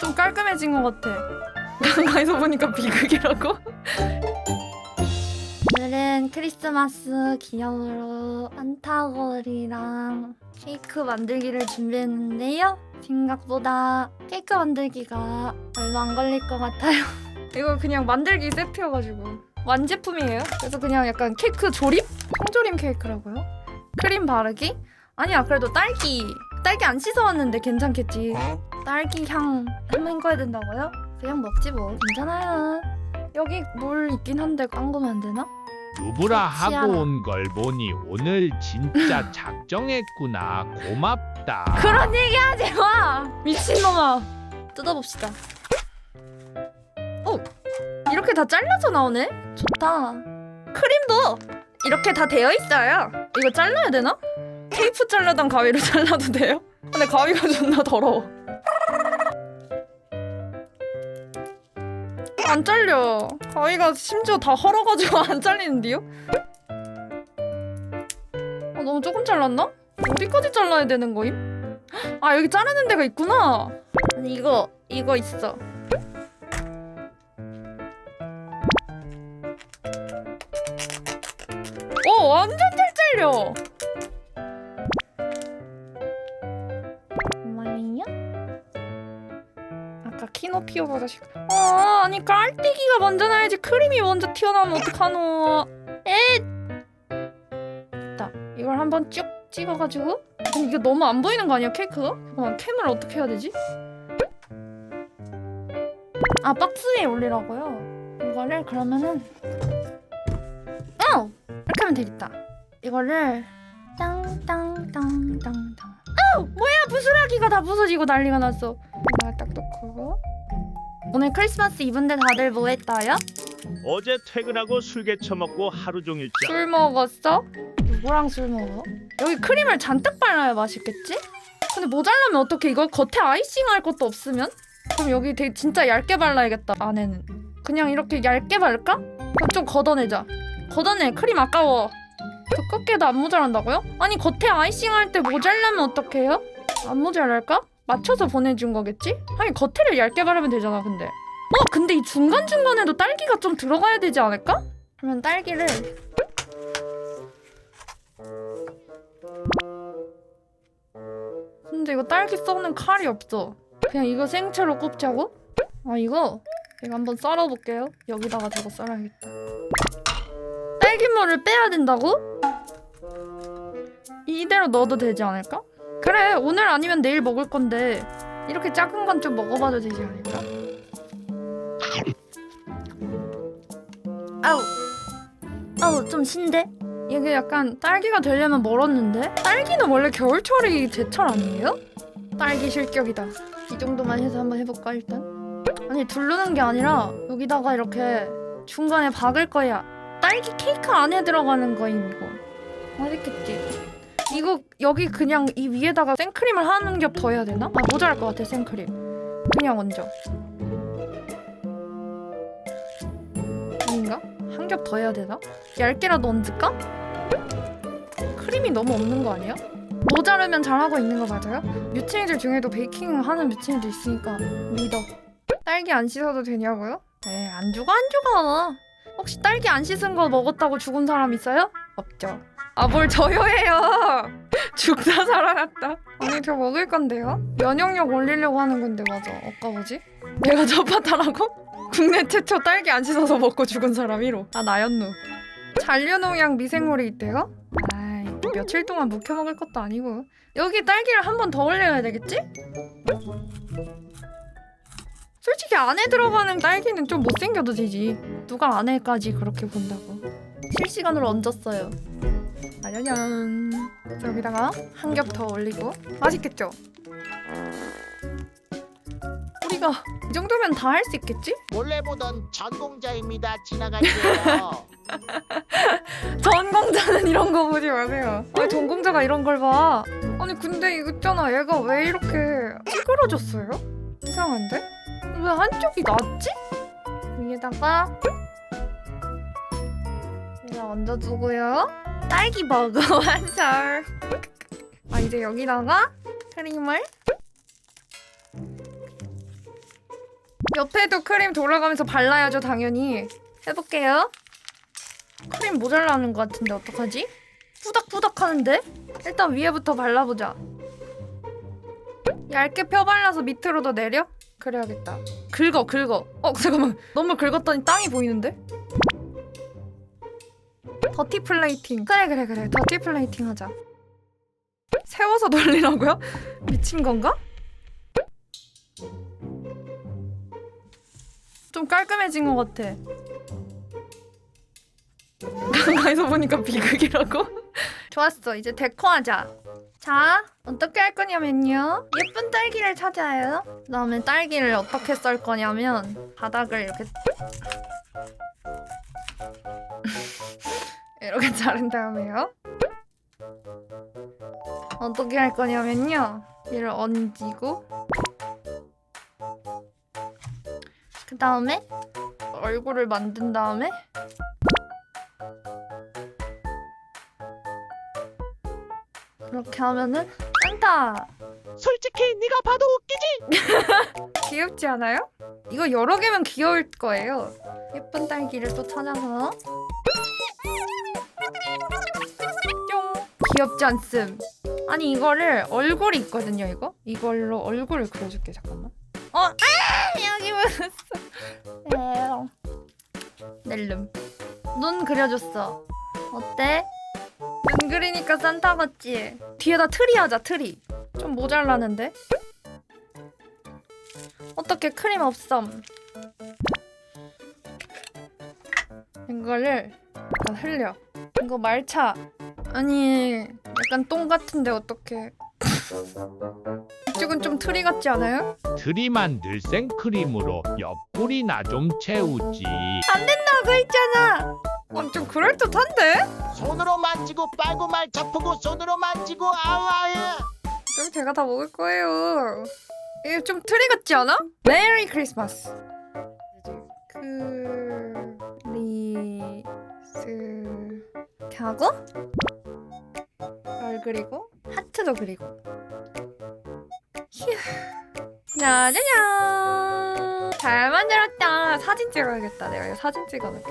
좀 깔끔해진 것 같아. 가까이서 보니까 비극이라고? 오늘은 크리스마스 기념으로 안타거리랑 케이크 만들기를 준비했는데요. 생각보다 케이크 만들기가 얼마 안 걸릴 것 같아요. 이거 그냥 만들기 세트여가지고 완제품이에요. 그래서 그냥 약간 케이크 조립? 통조림 케이크라고요? 크림 바르기? 아니야 그래도 딸기 딸기 안 씻어왔는데 괜찮겠지. 딸기 향 한번 꺼야 된다고요? 그냥 먹지 뭐 괜찮아요. 여기 물 있긴 한데 깜구면 안 되나? 누브라. 하고 온걸 보니 오늘 진짜 작정했구나. 고맙다. 그런 얘기 하지 마! 미친놈아! 뜯어봅시다. 어! 이렇게 다 잘라서 나오네? 좋다. 크림도 이렇게 다 되어 있어요. 이거 잘라야 되나? 테이프 잘라던 가위로 잘라도 돼요? 근데 가위가 존나 더러워. 안 잘려. 가위가 심지어 다 헐어가지고 안 잘리는데요? 어, 너무 조금 잘랐나? 어디까지 잘라야 되는 거임? 아 여기 자르는 데가 있구나. 아니 이거 이거 있어. 오 완전 잘 잘려. 아까 키노피오보다 시. 아 아니 깔때기가 먼저 나야지 크림이 먼저 튀어나오면 어떡하노? 에. 자 이걸 한번 쭉 찍어가지고 이게 너무 안 보이는 거 아니야 케이크가? 잠깐만 캠을 어떻게 해야 되지? 아 박스에 올리라고요? 이거를 그러면은 어! 이렇게 하면 되겠다 이거를 땅땅땅땅땅 아우 뭐야 부스러기가 다 부서지고 난리가 났어 내가 딱 놓고 오늘 크리스마스 이브인데 다들 뭐 했어요? 어제 퇴근하고 술 개처먹고 하루 종일 짜. 술 먹었어? 누구랑 술 먹어? 여기 크림을 잔뜩 발라야 맛있겠지? 근데 모자라면 어떡해 이거 겉에 아이싱 할 것도 없으면? 그럼 여기 되게 진짜 얇게 발라야겠다 안에는 그냥 이렇게 얇게 바를까? 그럼 좀 걷어내자 걷어내 크림 아까워 두껍게도 안 모자란다고요? 아니 겉에 아이싱 할 때 모자라면 어떡해요? 안 모자랄까? 맞춰서 보내준 거겠지? 아니 겉에를 얇게 바르면 되잖아 근데 어 근데 이 중간중간에도 딸기가 좀 들어가야 되지 않을까? 그러면 딸기를 근데 이거 딸기 썩는 칼이 없어. 그냥 이거 생채로 꼽자고? 아 이거 제가 한번 썰어볼게요. 여기다가 저거 썰어야겠다. 딸기물을 빼야 된다고? 이대로 넣어도 되지 않을까? 그래 오늘 아니면 내일 먹을 건데 이렇게 작은 건 좀 먹어봐도 되지 않을까? 아우 아우 좀 신데? 이게 약간 딸기가 되려면 멀었는데? 딸기는 원래 겨울철이 제철 아니에요? 딸기 실격이다. 이 정도만 해서 한번 해볼까 일단? 아니 두르는 게 아니라 여기다가 이렇게 중간에 박을 거야. 딸기 케이크 안에 들어가는 거임 이거. 맛있겠지? 이거 여기 그냥 이 위에다가 생크림을 한 겹 더 해야 되나? 아 모자랄 것 같아 생크림. 그냥 얹어. 아닌가? 한 겹 더 해야 되나? 얇게라도 얹을까? 크림이 너무 없는 거 아니야? 모자르면 잘하고 있는 거 맞아요? 뮤친이들 중에도 베이킹 하는 뮤친이도 있으니까 믿어. 딸기 안 씻어도 되냐고요? 에이 안 죽어 안 죽어. 혹시 딸기 안 씻은 거 먹었다고 죽은 사람 있어요? 없죠. 아 뭘 저요해요. 죽다 살아났다. 아니 저 먹을 건데요? 면역력 올리려고 하는 건데 맞아. 아까 뭐지? 내가 저파타라고? 국내 최초 딸기 안 씻어서 먹고 죽은 사람 1호. 아 나였누. 잔류농약 미생물이 있대요? 아이 며칠 동안 묵혀 먹을 것도 아니고 여기 딸기를 한 번 더 올려야 되겠지? 솔직히 안에 들어가는 딸기는 좀 못생겨도 되지 누가 안에까지 그렇게 본다고 실시간으로 얹었어요 아냐냥 여기다가 한 겹 더 올리고 맛있겠죠? 우리가 이 정도면 다 할 수 있겠지? 원래 보던 전공자입니다. 지나갈게요. 전공자는 이런 거 보지 마세요. 아니 전공자가 이런 걸 봐. 아니 근데 이거 있잖아. 얘가 왜 이렇게 찌그러졌어요? 이상한데? 왜 한쪽이 낫지? 위에다가 이거 얹어주고요. 딸기 버거 완성. 아 이제 여기다가 크림을 옆에도 크림 돌아가면서 발라야죠 당연히 해볼게요 크림 모자라는 것 같은데 어떡하지? 뿌덕뿌덕 하는데? 일단 위에부터 발라보자 얇게 펴발라서 밑으로도 내려? 그래야겠다 긁어 긁어 어 잠깐만 너무 긁었더니 땅이 보이는데? 더티 플레이팅. 그래 그래 그래. 더티 플레이팅 하자. 세워서 돌리라고요? 미친 건가? 좀 깔끔해진 것 같아. 가까이서 보니까 비극이라고? 좋았어. 이제 데코하자. 자 어떻게 할 거냐면요. 예쁜 딸기를 찾아요. 그 다음에 딸기를 어떻게 썰 거냐면 바닥을 이렇게 이렇게 자른 다음에요 어떻게 할 거냐면요 얘를 얹이고 그 다음에 얼굴을 만든 다음에 그렇게 하면은 산타 솔직히 네가 봐도 웃기지. 귀엽지 않아요? 이거 여러 개면 귀여울 거예요. 예쁜 딸기를 또 찾아서 귀엽지 않음. 아니 이거를 얼굴이 있거든요. 이거 이걸로 얼굴을 그려줄게 잠깐만. 어, 아 여기 묻었어. 넬름 눈 그려줬어. 어때? 눈 그리니까 산타 같지? 뒤에다 트리 하자 트리. 좀 모자라는데? 어떻게 크림 없음? 이거를 흘려. 이거 말차. 아니 약간 똥 같은데 어떻게? 이쪽은 좀 트리 같지 않아요? 트리만 늘 생크림으로 옆구리나 좀 채우지. 나고 했잖아. 어, 좀 그럴 듯한데? 손으로 만지고 빨고 말 잡고 손으로 만지고 아우아우. 좀 제가 다 먹을 거예요. 이게 좀 트리 같지 않아? 메리 크리스마스. 크리스 이렇게 하고 별 그리고 하트도 그리고. 휴. 짜자잔 잘 만들었다. 사진 찍어야겠다 내가 이거 사진 찍어놓을게